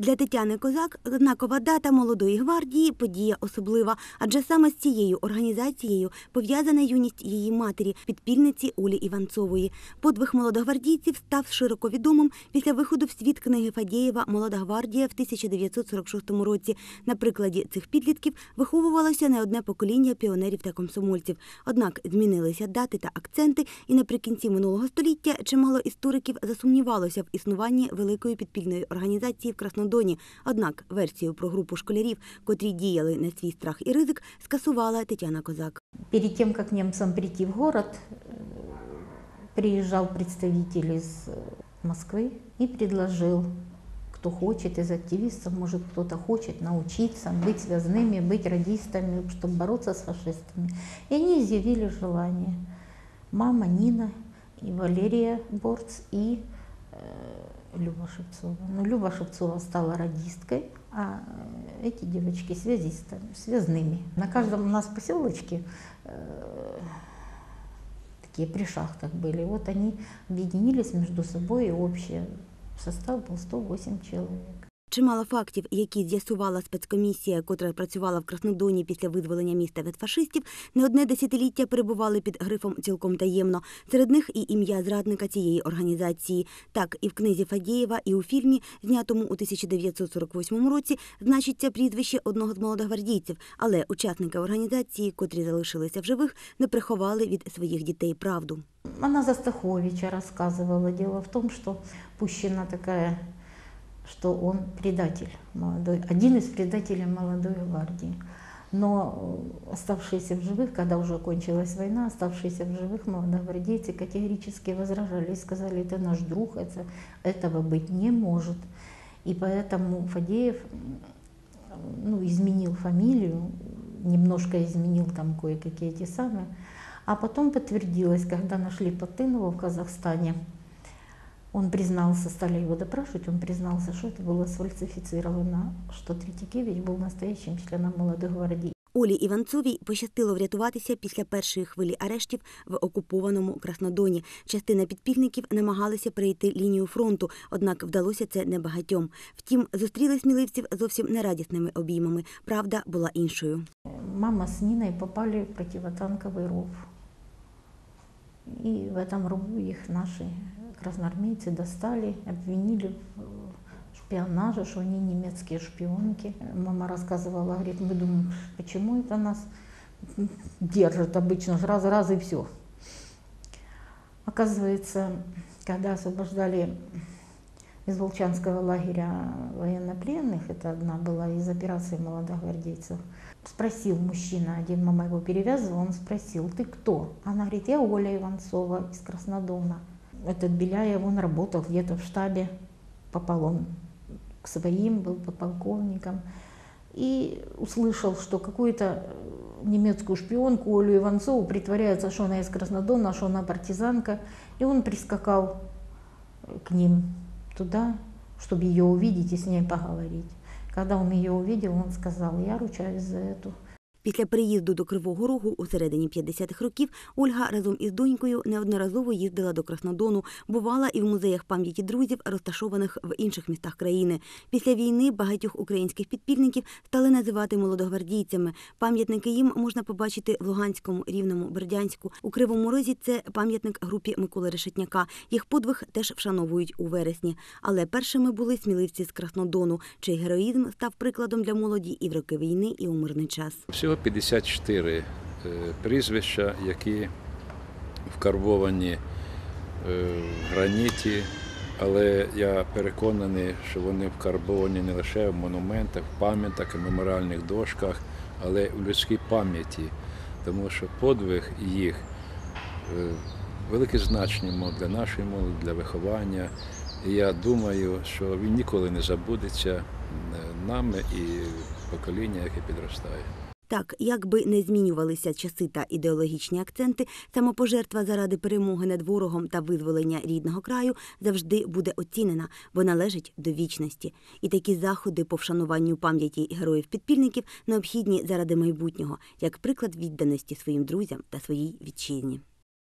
Для Тетяни Козак знакова дата молодої гвардії подія особлива, адже саме з цією організацією пов'язана юність її матері, підпільниці Олі Іванцової. Подвиг молодогвардійців став широко відомим після виходу в світ книги Фадєєва Молода гвардія в 1946 році. На прикладі цих підлітків виховувалося не одне покоління піонерів та комсомольців. Однак змінилися дати та акценти, і наприкінці минулого століття чимало істориків засумнівалося в існуванні великої підпільної організації в Краснодоні. Однак версію про групу школярів, котрі діяли на свій страх і ризик, скасувала Тетяна Козак. Перед тем, как немцам прийти в город, э, приезжал представитель из э, Москвы и предложил, кто хочет из активистов, может кто-то хочет научиться быть связными, быть радистами, чтобы бороться с фашистами. И они изъявили желание. Мама Нина и Валерия Борц и э, Люба Шевцова. Ну, Люба Шевцова стала радисткой, а э, эти девочки связистами, связными. На каждом у нас поселочке э, такие при шахтах были. Вот они объединились между собой, и общий состав был 108 человек. Чимало фактів, які з'ясувала спецкомісія, котра працювала в Краснодоні після визволення міста від фашистів, не одне десятиліття перебували під грифом цілком таємно. Серед них і ім'я зрадника цієї організації. Так, і в книзі Фадєєва, і у фільмі, знятому у 1948 році, значиться прізвище одного з молодогвардійців, але учасники організації, котрі залишилися в живих, не приховали від своїх дітей правду. Она за Стаховича рассказывала. Дело в том, что пущена такая, что он предатель молодой, один из предателей молодой гвардии. Но э, оставшиеся в живых, когда уже кончилась война, оставшиеся в живых молодогвардейцы категорически возражали и сказали, это наш друг, это, этого быть не может. И поэтому Фадеев м, ну, изменил фамилию, немножко изменил там кое-какие эти самые. А потом подтвердилось, когда нашли Потынова в Казахстане, он признался, стали его допрашивать, он признался, что это было сфальсифицировано, что Третьякевич был настоящим членом молодой гвардии. Олі Іванцовій пощастило врятуватися після першої хвилі арештів в окупованому Краснодоні. Частина підпільників намагалися перейти лінію фронту, однак вдалося це небагатьом. Втім, зустріли сміливців зовсім нерадісними обіймами. Правда була іншою. Мама с Ниной попали в противотанковый ров. И в этом рову их наши красноармейцы достали, обвинили в шпионаже, что они немецкие шпионки. Мама рассказывала, говорит, мы думаем, почему это нас держат обычно, раз, раз и все. Оказывается, когда освобождали из Волчанского лагеря военнопленных, это одна была из операции молодогвардейцев, спросил мужчина, один мама его перевязывала, он спросил, ты кто? Она говорит, я Оля Иванцова из Краснодона. Этот Беляев, он работал где-то в штабе, попал он к своим, был подполковником. И услышал, что какую-то немецкую шпионку Олю Иванцову притворяется, что она из Краснодона, что она партизанка. И он прискакал к ним туда, чтобы ее увидеть и с ней поговорить. Когда он ее увидел, он сказал, я ручаюсь за эту. Після приїзду до Кривого Рогу у середині 50-х років Ольга разом із донькою неодноразово їздила до Краснодону, бувала і в музеях пам'яті друзів, розташованих в інших містах країни. Після війни багатьох українських підпільників стали називати молодогвардійцями. Пам'ятники їм можна побачити в Луганському, Рівному, Бердянську. У Кривому Розі це пам'ятник групі Миколи Решетняка. Їх подвиг теж вшановують у вересні. Але першими були сміливці з Краснодону, чий героїзм став прикладом для молоді і в роки війни, і у мирний час. Всього 54 е, прізвища, які вкарбовані е, в граніті, але я переконаний, що вони вкарбовані не лише в монументах, в пам'ятах і меморіальних дошках, але й у людській пам'яті, тому що подвиг їх е, велике значення для нашої молоді, для виховання. І я думаю, що він ніколи не забудеться нами і покоління, яке підростає. Так, як би не змінювалися часи та ідеологічні акценти, самопожертва заради перемоги над ворогом та визволення рідного краю завжди буде оцінена, бо належить до вічності. І такі заходи по вшануванню пам'яті героїв-підпільників необхідні заради майбутнього, як приклад відданості своїм друзям та своїй вітчизні.